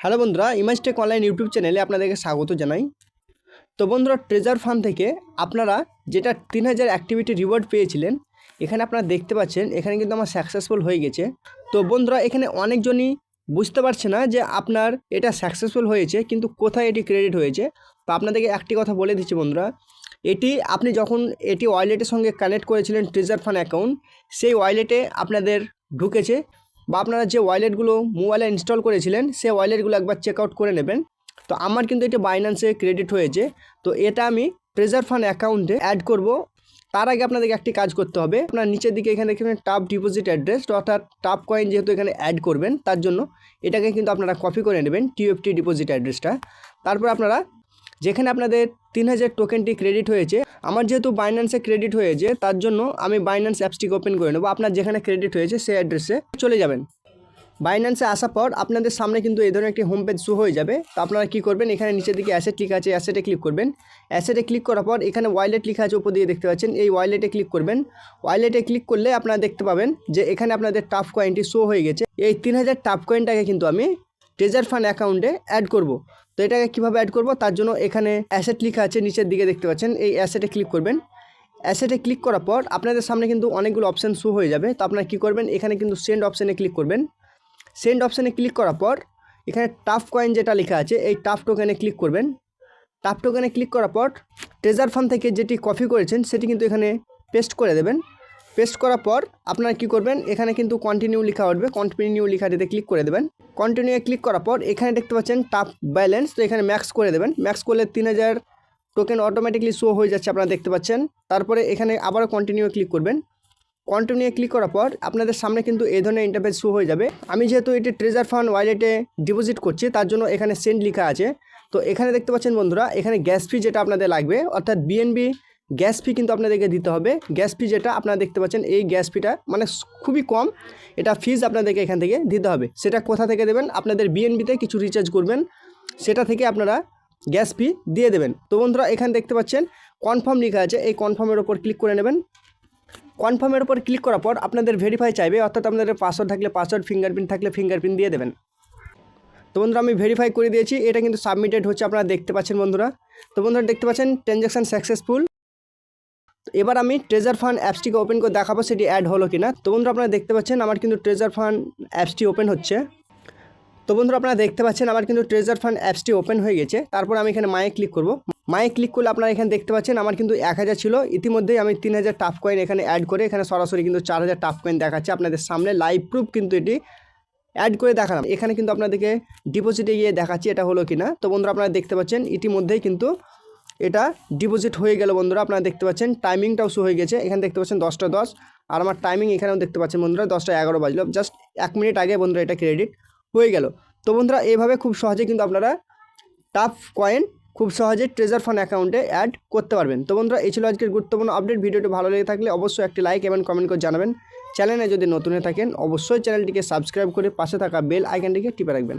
Hello বন্ধুরা ইমাজটেক online YouTube চ্যানেলে আপনাদেরকে স্বাগত জানাই। তো বন্ধুরা ট্রেজার ফান্ড থেকে আপনারা যেটা তিন হাজার অ্যাক্টিভিটি রিওয়ার্ড পেয়েছিলেন, এখানে আপনারা দেখতে পাচ্ছেন, এখানে কিন্তু আমার সাকসেসফুল হয়ে গেছে। তো বন্ধুরা, এখানে অনেকজনই বুঝতে পারছে না যে আপনার এটা সাকসেসফুল হয়েছে, কিন্তু কোথায় এটি ক্রেডিট হয়েছে। তো আপনাদেরকে একটি কথা বলে দিচ্ছি বন্ধুরা, এটি আপনি যখন এটি ওয়ালেটের সঙ্গে কানেক্ট করেছিলেন ট্রেজার ফান্ড অ্যাকাউন্ট সেই ওয়ালেটে আপনাদের ঢুকেছে। বা আপনারা যে ওয়ালেটগুলো মোবাইলে ইনস্টল করেছিলেন, সেই ওয়ালেটগুলো একবার চেক আউট করে নেবেন। তো আমার কিন্তু এটা বাইন্যান্সে ক্রেডিট হয়েছে। তো এটা আমি ট্রেজার ফান্ড অ্যাকাউন্টে অ্যাড করব। তার আগে আপনাদেরকে একটি কাজ করতে হবে। আপনার নিচের দিকে এখানে এখানে টাপ ডিপোজিট অ্যাড্রেস অর্থাৎ টাপ কয়েন যেহেতু এখানে অ্যাড করবেন, তার জন্য এটাকে কিন্তু আপনারা কপি করে নেবেন টিএফটি ডিপোজিট অ্যাড্রেসটা তারপর আপনারা যেখানে আপনাদের তিন হাজার টোকেনটি ক্রেডিট হয়েছে আমার যেহেতু বাইন্যান্সে ক্রেডিট হয়েছে, তার জন্য আমি বাইন্যান্স অ্যাপসটিকে ওপেন করে নেব। আপনার যেখানে ক্রেডিট হয়েছে, সেই অ্যাড্রেসে চলে যাবেন। বাইন্যান্সে আসার পর আপনাদের সামনে কিন্তু এই ধরনের একটি হোম পেজ শো হয়ে যাবে। তো আপনারা কী করবেন? এখানে নিচের দিকে অ্যাসেট লেখা আছে অ্যাসেটে ক্লিক করবেন। অ্যাসেটে ক্লিক করার পর এখানে ওয়ালেট লেখা আছে উপর দিয়ে দেখতে পাচ্ছেন। এই ওয়ালেটে ক্লিক করবেন। ওয়ালেটে ক্লিক করলে আপনারা দেখতে পাবেন যে এখানে আপনাদের টাফ কয়েনটি শো হয়ে গেছে। এই তিন হাজার টাফ কয়েনটাকে কিন্তু আমি ট্রেজার ফান্ড অ্যাকাউন্টে অ্যাড করব। তো এটাকে কীভাবে অ্যাড করব? তার জন্য এখানে অ্যাসেট লেখা আছে, নিচের দিকে দেখতে পাচ্ছেন। এই অ্যাসেটে ক্লিক করবেন। অ্যাসেটে ক্লিক করার পর আপনাদের সামনে কিন্তু অনেকগুলো অপশান শো হয়ে যাবে। তো আপনারা কী করবেন? এখানে কিন্তু সেন্ড অপশানে ক্লিক করবেন। সেন্ড অপশানে ক্লিক করার পর এখানে টাফ কয়েন যেটা লেখা আছে, এই টাফ টোকেনে ক্লিক করবেন। টাফ টোকেনে ক্লিক করার পর ট্রেজার ফান্ড থেকে যেটি কপি করেছেন, সেটি কিন্তু এখানে পেস্ট করে দেবেন। পেস্ট করার পর আপনারা কী করবেন? এখানে কিন্তু কন্টিনিউ লেখা উঠবে। কন্টিনিউ লেখাটিতে ক্লিক করে দেবেন। কন্টিনিউ ক্লিক করার পর এখানে দেখতে পাচ্ছেন টাপ ব্যালেন্স তো এখানে ম্যাক্স করে দেবেন। ম্যাক্স করলে তিন হাজার টোকেন অটোমেটিকলি শো হয়ে যাচ্ছে আপনারা দেখতে পাচ্ছেন। তারপরে এখানে আবারও কন্টিনিউ ক্লিক করবেন। কন্টিনিউ ক্লিক করার পর আপনাদের সামনে কিন্তু এই ধরনের ইন্টারফেস শো হয়ে যাবে। আমি যেহেতু এটি ট্রেজার ফান্ড ওয়ালেটে ডিপোজিট করছি, তার জন্য এখানে সেন্ড লেখা আছে। তো এখানে দেখতে পাচ্ছেন বন্ধুরা, এখানে গ্যাস ফি যেটা আপনাদের লাগবে, অর্থাৎ বিএনবি গ্যাস ফি কিন্তু আপনাদেরকে দিতে হবে। গ্যাস ফি যেটা আপনারা দেখতে পাচ্ছেন, এই গ্যাস ফিটা মানে খুবই কম। এটা ফিজ আপনাদেরকে এখান থেকে দিতে হবে। সেটা কোথা থেকে দেবেন? আপনাদের বিএনবিতে কিছু রিচার্জ করবেন। সেটা থেকে আপনারা গ্যাস ফি দিয়ে দেবেন। তো বন্ধুরা, এখানে দেখতে পাচ্ছেন কনফার্ম লেখা আছে। এই কনফার্মের ওপর ক্লিক করে নেবেন। কনফার্মের ওপর ক্লিক করার পর আপনাদের ভেরিফাই চাইবে, অর্থাৎ আপনাদের পাসওয়ার্ড থাকলে পাসওয়ার্ড ফিঙ্গারপ্রিন্ট থাকলে ফিঙ্গারপ্রিন্ট দিয়ে দেবেন। তো বন্ধুরা, আমি ভেরিফাই করে দিয়েছি। এটা কিন্তু সাবমিটেড হচ্ছে, আপনারা দেখতে পাচ্ছেন বন্ধুরা। তো বন্ধুরা, দেখতে পাচ্ছেন ট্রানজ্যাকশান সাকসেসফুল এবার আমি ট্রেজার ফান্ড অ্যাপসটিকে ওপেন করে দেখাবো, সেটি অ্যাড হলো কিনা। তো বন্ধুরা, আপনারা দেখতে পাচ্ছেন আমার কিন্তু ট্রেজার ফান্ড অ্যাপসটি ওপেন হচ্ছে। তো বন্ধুরা, আপনারা দেখতে পাচ্ছেন আমার কিন্তু ট্রেজার ফান্ড অ্যাপসটি ওপেন হয়ে গেছে। তারপর আমি এখানে মায়ে ক্লিক করব। মায়ে ক্লিক করলে আপনারা এখানে দেখতে পাচ্ছেন আমার কিন্তু এক হাজার ছিল। ইতিমধ্যেই আমি তিন হাজার টাফ কয়েন এখানে অ্যাড করে এখানে সরাসরি কিন্তু চার হাজার টাফ কয়েন দেখাচ্ছে আপনাদের সামনে। লাইভ প্রুফ কিন্তু এটি অ্যাড করে দেখালাম। এখানে কিন্তু আপনাদেরকে ডিপোজিটে গিয়ে দেখাচ্ছি এটা হলো কি না তো বন্ধুরা, আপনারা দেখতে পাচ্ছেন ইতিমধ্যেই কিন্তু এটা ডিপোজিট হয়ে গেল বন্ধুরা, আপনারা দেখতে পাচ্ছেন টাইমিংটাও শো হয়ে গেছে, এখানে দেখতে পাচ্ছেন দশটা দশ, আর আমার টাইমিং এখানেও দেখতে পাচ্ছেন বন্ধুরা, দশটা এগারো বাজলো জাস্ট এক মিনিট আগে বন্ধুরা এটা ক্রেডিট হয়ে গেল। তো বন্ধুরা এইভাবে খুব সহজে কিন্তু আপনারা টাফ কয়েন খুব সহজে ট্রেজার ফান্ড অ্যাকাউন্টে অ্যাড করতে পারবেন। তো বন্ধুরা, এই ছিল আজকের গুরুত্বপূর্ণ আপডেট ভিডিওটি ভালো লেগে থাকলে অবশ্যই একটি লাইক এবং কমেন্ট করে জানাবেন। চ্যানেলে যদি নতুন হয়ে থাকেন, অবশ্যই চ্যানেলটিকে সাবস্ক্রাইব করে পাশে থাকা বেল আইকনটিকে টিপে রাখবেন।